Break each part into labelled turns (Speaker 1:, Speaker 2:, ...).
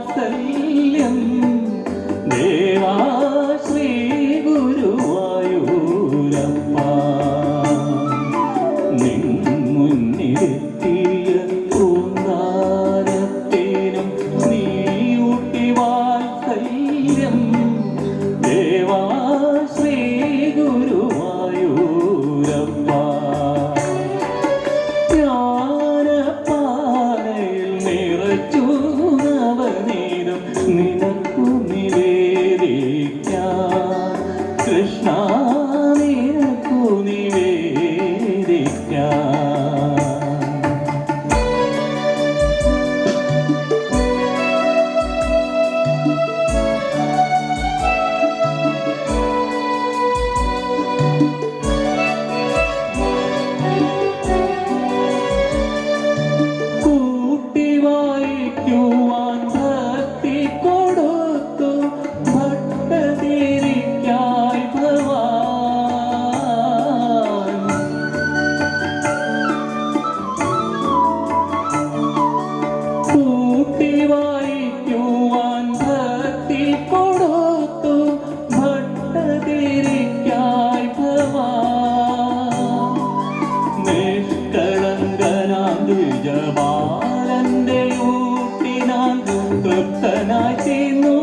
Speaker 1: I'm sorry. തൊട്ടനായി ചെയ്യുന്നു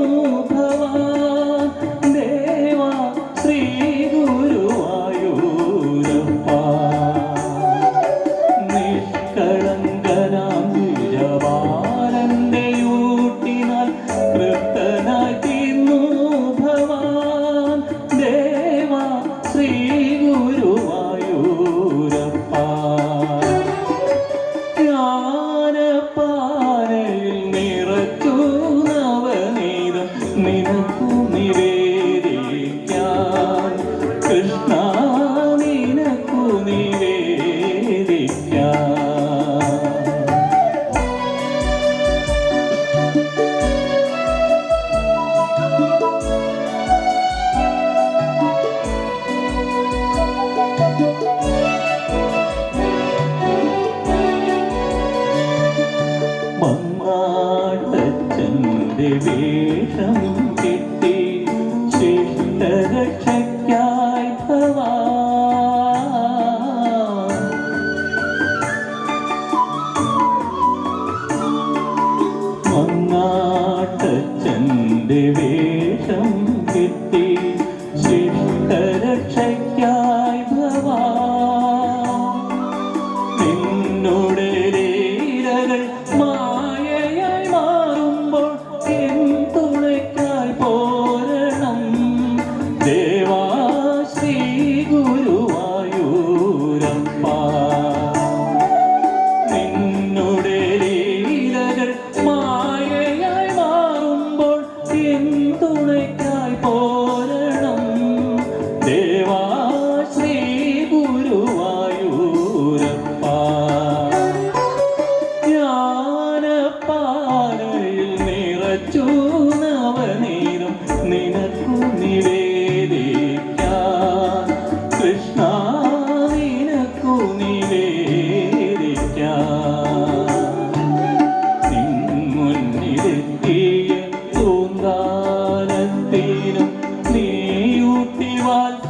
Speaker 1: devesham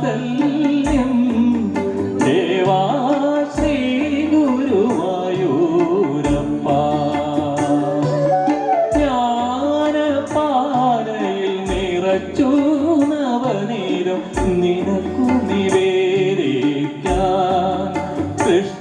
Speaker 1: വാത്സല്യം ദേവാ ശ്രീ ഗുരുവായൂരപ്പ. ജ്ഞാനപാനയിൽ നിറച്ചു നവനീരം നിനക്കു നിവേദിക്കാൻ കൃഷ്ണ